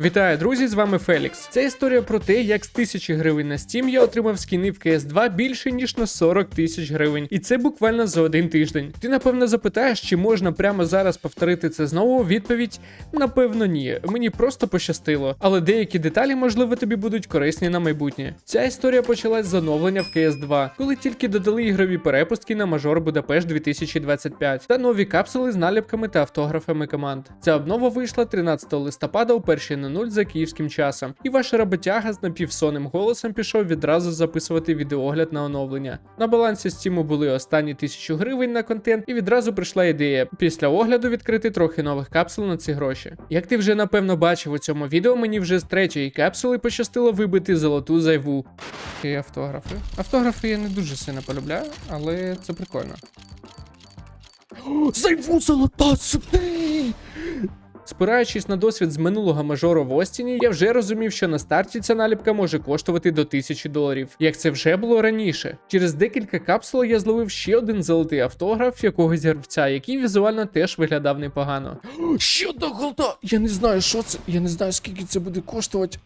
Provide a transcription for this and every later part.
Вітаю, друзі! З вами Фелікс. Це історія про те, як з тисячі гривень на Steam я отримав скіни в CS2 більше ніж на 40 тисяч гривень, і це буквально за один тиждень. Ти напевно запитаєш, чи можна прямо зараз повторити це знову? Відповідь: напевно, ні. Мені просто пощастило. Але деякі деталі, можливо, тобі будуть корисні на майбутнє. Ця історія почалась з оновлення в CS2, коли тільки додали ігрові перепустки на мажор Будапешт 2025 та нові капсули з наліпками та автографами команд. Ця обнова вийшла 13 листопада у першій 0 за київським часом, і ваш роботяга з напівсонним голосом пішов відразу записувати відеогляд на оновлення. На балансі Steam були останні тисячу гривень на контент, і відразу прийшла ідея після огляду відкрити трохи нових капсул на ці гроші. Як ти вже напевно бачив у цьому відео, мені вже з третьої капсули пощастило вибити золоту зайву. І автографи. Автографи я не дуже сильно полюбляю, але це прикольно. Зайву золота! Спираючись на досвід з минулого мажору в Остіні, я вже розумів, що на старті ця наліпка може коштувати до 1000 доларів, як це вже було раніше. Через декілька капсул я зловив ще один золотий автограф якогось гравця, який візуально теж виглядав непогано. Що до голда? Я не знаю, що це. Я не знаю, скільки це буде коштувати.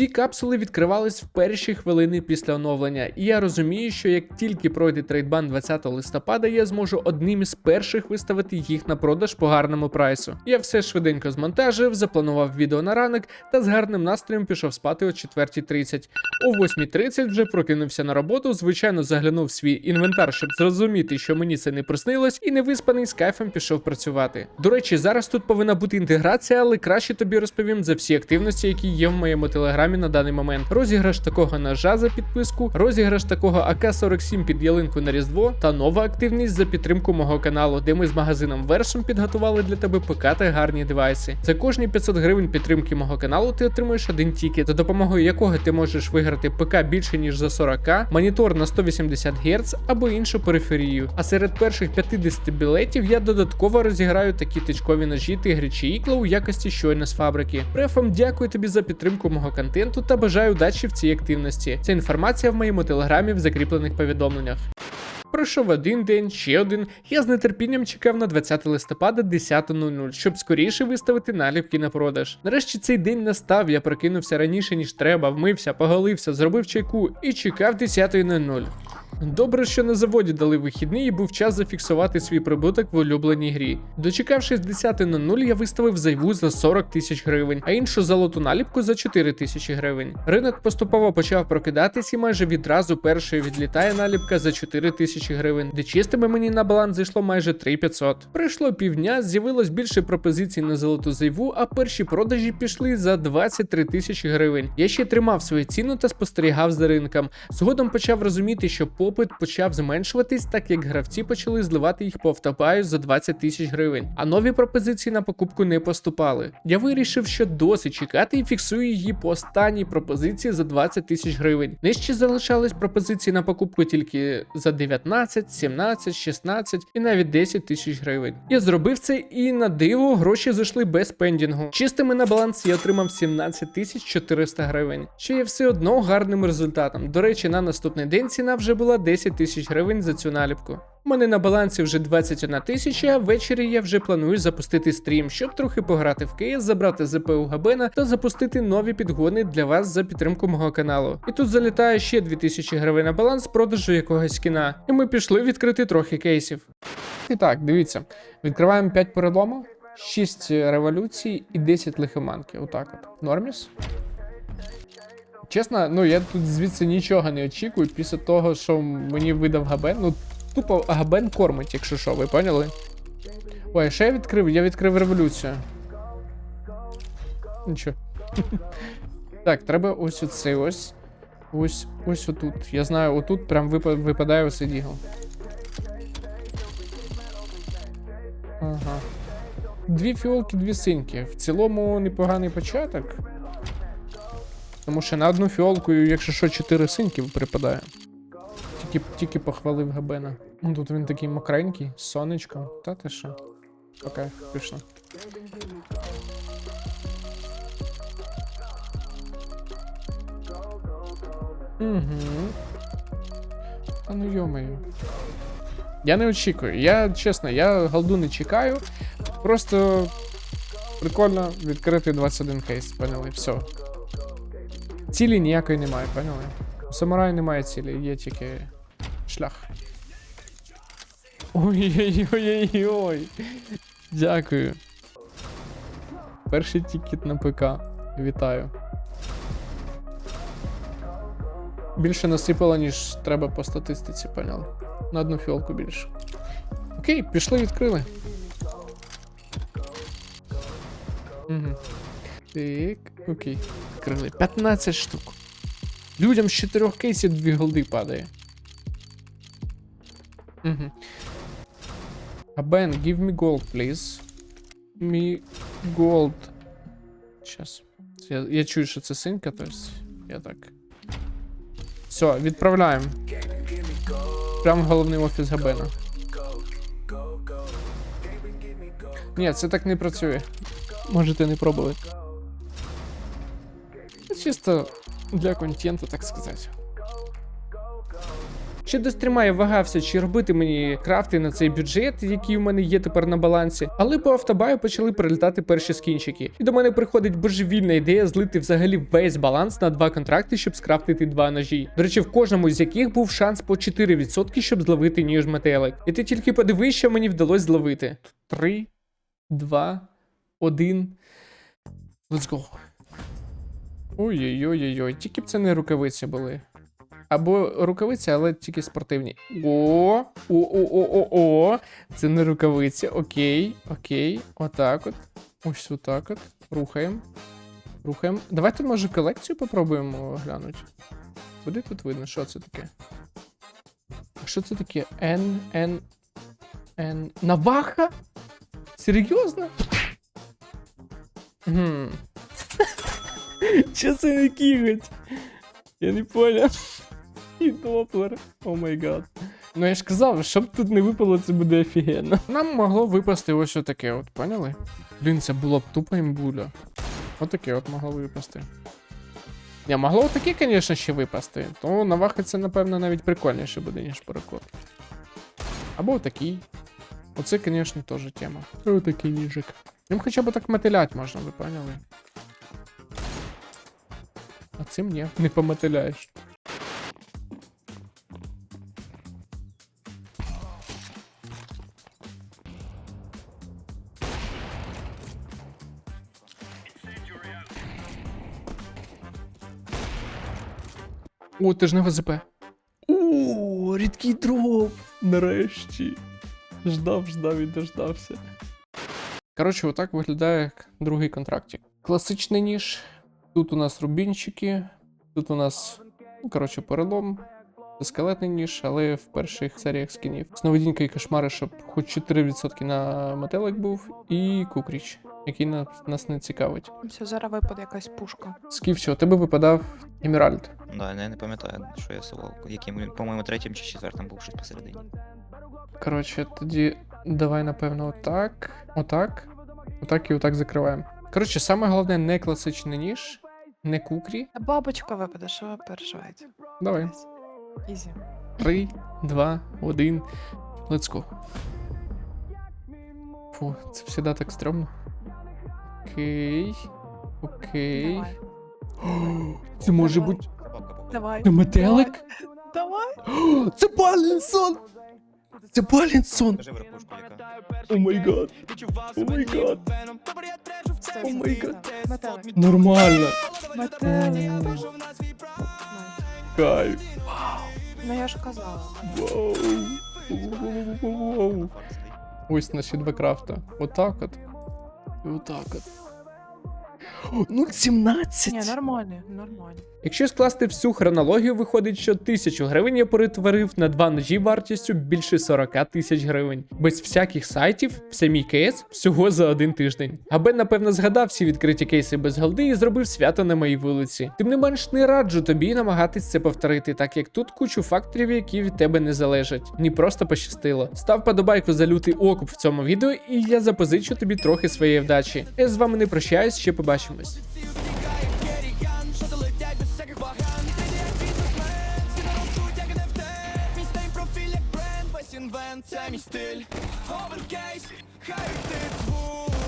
Всі капсули відкривались в перші хвилини після оновлення, і я розумію, що як тільки пройде трейдбан 20 листопада, я зможу одним із перших виставити їх на продаж по гарному прайсу. Я все швиденько змонтажив, запланував відео на ранок та з гарним настроєм пішов спати о 4.30. О 8.30 вже прокинувся на роботу, звичайно, заглянув свій інвентар, щоб зрозуміти, що мені це не приснилось, і невиспаний з кайфом пішов працювати. До речі, зараз тут повинна бути інтеграція, але краще тобі розповім за всі активності, які є в моєму телеграмі на даний момент. Розіграш такого ножа за підписку, розіграш такого АК-47 під ялинку на Різдво та нова активність за підтримку мого каналу, де ми з магазином Версум підготували для тебе ПК та гарні девайси. За кожні 500 гривень підтримки мого каналу ти отримуєш один тікет, за допомогою якого ти можеш виграти ПК більше ніж за 40к, монітор на 180 Гц або іншу периферію. А серед перших 50 білетів я додатково розіграю такі тичкові ножі тигри чи ікла у якості щойно з фабрики. Префом дякую тобі за підтримку мого контенту та бажаю удачі в цій активності. Ця інформація в моєму телеграмі в закріплених повідомленнях. Пройшов один день, ще один. Я з нетерпінням чекав на 20 листопада 10.00, щоб скоріше виставити наліпки на продаж. Нарешті цей день настав, я прокинувся раніше, ніж треба, вмився, поголився, зробив чайку і чекав 10.00. Добре, що на заводі дали вихідний і був час зафіксувати свій прибуток в улюбленій грі. Дочекавшись 10.00, я виставив зайву за 40 тисяч гривень, а іншу золоту наліпку за 4 тисячі гривень. Ринок поступово почав прокидатись і майже відразу першою відлітає наліпка за 4 тисячі гривень, де чистими мені на баланс зайшло майже 3500. Пройшло півдня, з'явилось більше пропозицій на золоту зайву, а перші продажі пішли за 23 тисячі гривень. Я ще тримав свою ціну та спостерігав за ринком. Згодом почав розуміти, що попит почав зменшуватись, так як гравці почали зливати їх по автопаю за 20 тисяч гривень, а нові пропозиції на покупку не поступали. Я вирішив, що досить чекати і фіксую її по останній пропозиції за 20 тисяч гривень. Нижче залишались пропозиції на покупку тільки за 19, 17, 16 і навіть 10 тисяч гривень. Я зробив це і на диво гроші зайшли без пендінгу. Чистими на баланс я отримав 17 тисяч 400 гривень, що є все одно гарним результатом. До речі, на наступний день ціна вже була 10 тисяч гривень за цю наліпку. У мене на балансі вже 21 тисяча, ввечері я вже планую запустити стрім, щоб трохи пограти в КС, забрати ЗП у Габена та запустити нові підгони для вас за підтримку мого каналу. І тут залітає ще 2000 гривень на баланс продажу якогось кіна. І ми пішли відкрити трохи кейсів. І так, дивіться, відкриваємо 5 перелому, 6 революцій і 10 лихоманки. Отак от. Норміс? Чесно, ну я тут звідси нічого не очікую після того, що мені видав Габен. Ну, тупо Габен кормить, якщо що, ви поняли? Ой, що я відкрив? Я відкрив революцію. Нічого. Так, треба ось оцей ось. Ось ось отут. Я знаю, отут прям випадає ось дігл. Ага. Дві фіолки, дві синьки. В цілому непоганий початок. Тому що на одну фіолку, якщо що, чотири синьки припадає. Тільки, тільки похвалив Габена. Ну тут він такий мокренький, з сонечком. Та ти що? Окей, пішло. Угу. А ну йомаю. Я не очікую. Я чесно, я голду не чекаю. Просто Прикольно, відкритий 21 кейс, поняли, все. Цілі ніякої немає, поняли? У самурая немає цілі, є тільки шлях. Ой-ой-ой-ой-ой. Дякую. Перший тікет на ПК. Вітаю. Більше насипало, ніж треба по статистиці, поняли. На одну фіолку більше. Окей, пішли, відкрили. Угу. Так, окей. Відкрили. 15 штук. Людям з 4 кейсів 2 голди падає. Угу. А Бен, give me gold, please. Me gold. Сейчас. Я, я чую, що це синька, то есть я так. Все, відправляємо. Прям в головний офіс Габена. Ні, це так не працює. Можете не пробувати. Чисто для контенту, так сказати. Ще до стріма вагався, чи робити мені крафти на цей бюджет, який у мене є тепер на балансі. Але по автобаю почали прилітати перші скінчики. І до мене приходить божевільна ідея злити взагалі весь баланс на два контракти, щоб скрафтити два ножі. До речі, в кожному з яких був шанс по 4%, щоб зловити ніж метелик. І ти тільки подивись, що мені вдалося зловити. Три, два, один. Let's go. Ой-ой-ой-ой, тільки б це не рукавиці були. Або рукавиці, але тільки спортивні. О, о-о-о-о-о. Це не рукавиці. Окей, окей. Отак от. Ось отак от. Рухаємо. Рухаємо. Давайте, може, колекцію попробуємо глянути. Буде тут видно, що це таке? Що це таке? Н, Н, Н. Наваха? Серйозно? Гм. Че це не кігать? Я не поняв. І доплер. О май гад. Ну я ж казав, щоб тут не випало, це буде офігенно. Нам могло випасти ось отаке, от, поняли? Блін, це було б тупо імбуля. Отаке от могло випасти. Не, могло отаке, звісно, ще випасти. То наваха це, напевно, навіть прикольніше буде, ніж паракор. Або отакий. Оце, звісно, теж тема. Отакий ніжик. Ним хоча б так мотилять можна, ви поняли? Цим ні, не помотиляєш. О, ти ж на ВЗП. О, рідкий дроп. Нарешті. Ждав, ждав і дождався. Коротше, отак виглядає другий контрактик. Класичний ніж. Тут у нас рубінчики, тут у нас, ну, коротше, перелом. Скелетний ніж, але в перших серіях скінів. Сновидінька і кошмари, щоб хоч 4% на метелик був, і кукріч, який нас, нас не цікавить. Все, зараз випаде якась пушка. Скіфчо, тебе випадав Еміральд. Да, я не пам'ятаю, що я сував. Яким, по-моєму, третім чи четвертим був щось посередині. Коротше, тоді давай, напевно, отак, отак, отак і отак закриваємо. Коротше, саме головне не класичний ніж, не кукрі. Бабочка випаде, що ви переживаєте? Давай. Ізі. 3, 2, 1. Let's go. Фу, це завжди так стрьомно. Окей. Окей. Давай. О, Це може бути. Давай. Це метелик? Давай. О, Це Балінсон! Це Балінсон! Покажи верхушку, яка. О май гад. О май гад. Все, О все, май все. гад. Метелик. Нормально. Метелик. О, Найс. Кайф. Ну я ж казала. Вау. Вау. Факт стоїть. Ось наші два крафта. Отак от. І отак от. О, 0,17! Ні, нормально, нормально. Якщо скласти всю хронологію, виходить, що тисячу гривень я перетворив на два ножі вартістю більше 40 тисяч гривень. Без всяких сайтів, в самій КС, всього за один тиждень. Абен, напевно, згадав всі відкриті кейси без голди і зробив свято на моїй вулиці. Тим не менш, не раджу тобі намагатись це повторити, так як тут кучу факторів, які від тебе не залежать. Мені просто пощастило. Став подобайку за лютий окуп в цьому відео, і я запозичу тобі трохи своєї вдачі. Я з вами не прощаюсь, ще побачимось. Це мій стиль, оверкейс, хай ти звук